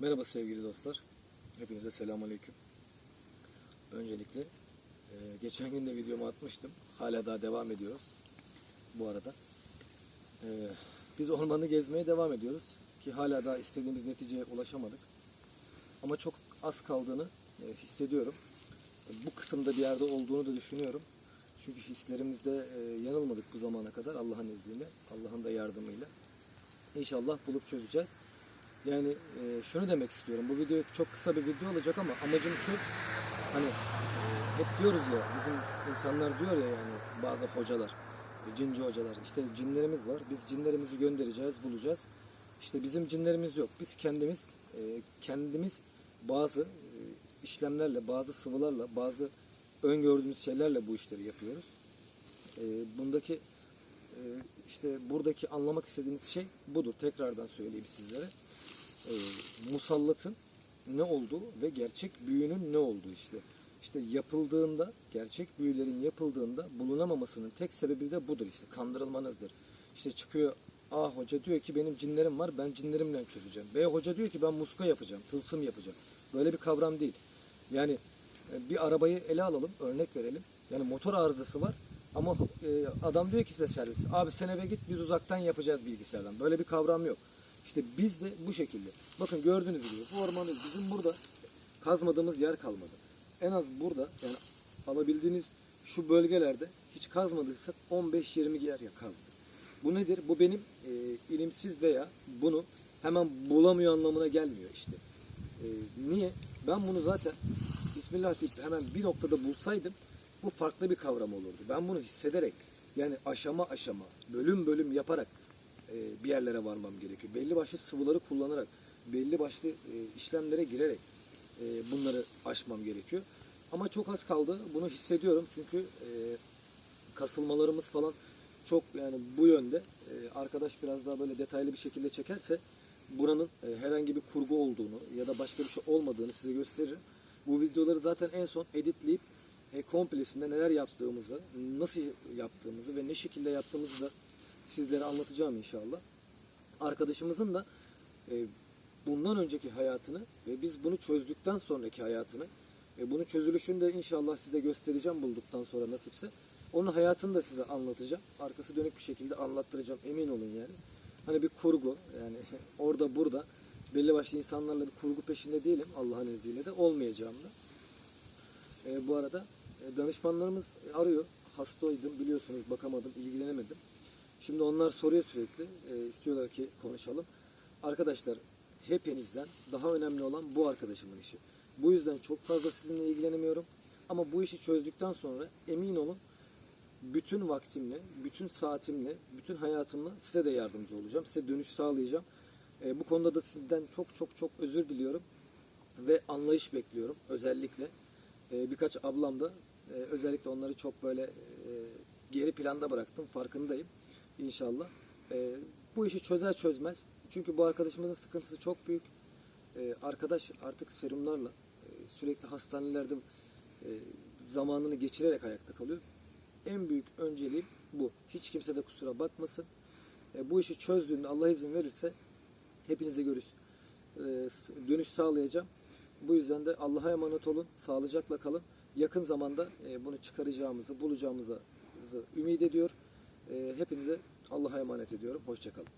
Merhaba sevgili dostlar. Hepinize selamun aleyküm. Öncelikle e, geçen gün de videomu atmıştım. Hala daha devam ediyoruz. Bu arada. E, biz ormanı gezmeye devam ediyoruz. Ki hala daha istediğimiz neticeye ulaşamadık. Ama çok az kaldığını e, hissediyorum. Bu kısımda bir yerde olduğunu da düşünüyorum. Çünkü hislerimizde yanılmadık bu zamana kadar Allah'ın izniyle, Allah'ın da yardımıyla. İnşallah bulup çözeceğiz. Yani e, şunu demek istiyorum. Bu video çok kısa bir video olacak ama amacım şu. Hani e, hep diyoruz ya bizim insanlar diyor ya yani bazı hocalar, e, cinci hocalar. işte cinlerimiz var. Biz cinlerimizi göndereceğiz, bulacağız. İşte bizim cinlerimiz yok. Biz kendimiz e, kendimiz bazı e, işlemlerle, bazı sıvılarla, bazı öngördüğümüz şeylerle bu işleri yapıyoruz. E, bundaki e, işte buradaki anlamak istediğiniz şey budur. Tekrardan söyleyeyim sizlere. E, musallatın ne olduğu ve gerçek büyünün ne olduğu işte. İşte yapıldığında, gerçek büyülerin yapıldığında bulunamamasının tek sebebi de budur işte. Kandırılmanızdır. İşte çıkıyor A hoca diyor ki benim cinlerim var ben cinlerimle çözeceğim. B hoca diyor ki ben muska yapacağım, tılsım yapacağım. Böyle bir kavram değil. Yani e, bir arabayı ele alalım, örnek verelim. Yani motor arızası var ama e, adam diyor ki size servis. Abi sen eve git biz uzaktan yapacağız bilgisayardan. Böyle bir kavram yok. İşte biz de bu şekilde. Bakın gördüğünüz gibi bu ormanı bizim burada kazmadığımız yer kalmadı. En az burada yani alabildiğiniz şu bölgelerde hiç kazmadıysak 15-20 yer ya kazdık. Bu nedir? Bu benim e, ilimsiz veya bunu hemen bulamıyor anlamına gelmiyor işte. E, niye? Ben bunu zaten Bismillah deyip hemen bir noktada bulsaydım bu farklı bir kavram olurdu. Ben bunu hissederek yani aşama aşama, bölüm bölüm yaparak e, bir yerlere varmam gerekiyor. Belli başlı sıvıları kullanarak, belli başlı e, işlemlere girerek e, bunları aşmam gerekiyor. Ama çok az kaldı. Bunu hissediyorum çünkü kasılmalarımız falan çok yani bu yönde. Arkadaş biraz daha böyle detaylı bir şekilde çekerse buranın herhangi bir kurgu olduğunu ya da başka bir şey olmadığını size gösteririm. Bu videoları zaten en son editleyip e, komplesinde neler yaptığımızı, nasıl yaptığımızı ve ne şekilde yaptığımızı da sizlere anlatacağım inşallah. Arkadaşımızın da e, bundan önceki hayatını ve biz bunu çözdükten sonraki hayatını ve bunun çözülüşünü de inşallah size göstereceğim bulduktan sonra nasipse. Onun hayatını da size anlatacağım. Arkası dönük bir şekilde anlattıracağım emin olun yani. Hani bir kurgu yani orada burada belli başlı insanlarla bir kurgu peşinde değilim Allah'ın izniyle de olmayacağım da. E, bu arada e, danışmanlarımız arıyor. Hastaydım biliyorsunuz bakamadım, ilgilenemedim. Şimdi onlar soruyor sürekli. E, istiyorlar ki konuşalım. Arkadaşlar hepinizden daha önemli olan bu arkadaşımın işi. Bu yüzden çok fazla sizinle ilgilenemiyorum. Ama bu işi çözdükten sonra emin olun bütün vaktimle, bütün saatimle, bütün hayatımla size de yardımcı olacağım. Size dönüş sağlayacağım. E, bu konuda da sizden çok çok çok özür diliyorum. Ve anlayış bekliyorum özellikle. E, birkaç ablam da e, özellikle onları çok böyle e, geri planda bıraktım. Farkındayım. İnşallah. E, bu işi çözer çözmez. Çünkü bu arkadaşımızın sıkıntısı çok büyük. E, arkadaş artık serumlarla e, sürekli hastanelerde e, zamanını geçirerek ayakta kalıyor. En büyük önceliğim bu. Hiç kimse de kusura bakmasın. E, bu işi çözdüğünde Allah izin verirse hepinize görüş e, dönüş sağlayacağım. Bu yüzden de Allah'a emanet olun. Sağlıcakla kalın. Yakın zamanda e, bunu çıkaracağımızı, bulacağımızı ümit ediyor. E, hepinize Allah'a emanet ediyorum. Hoşçakalın.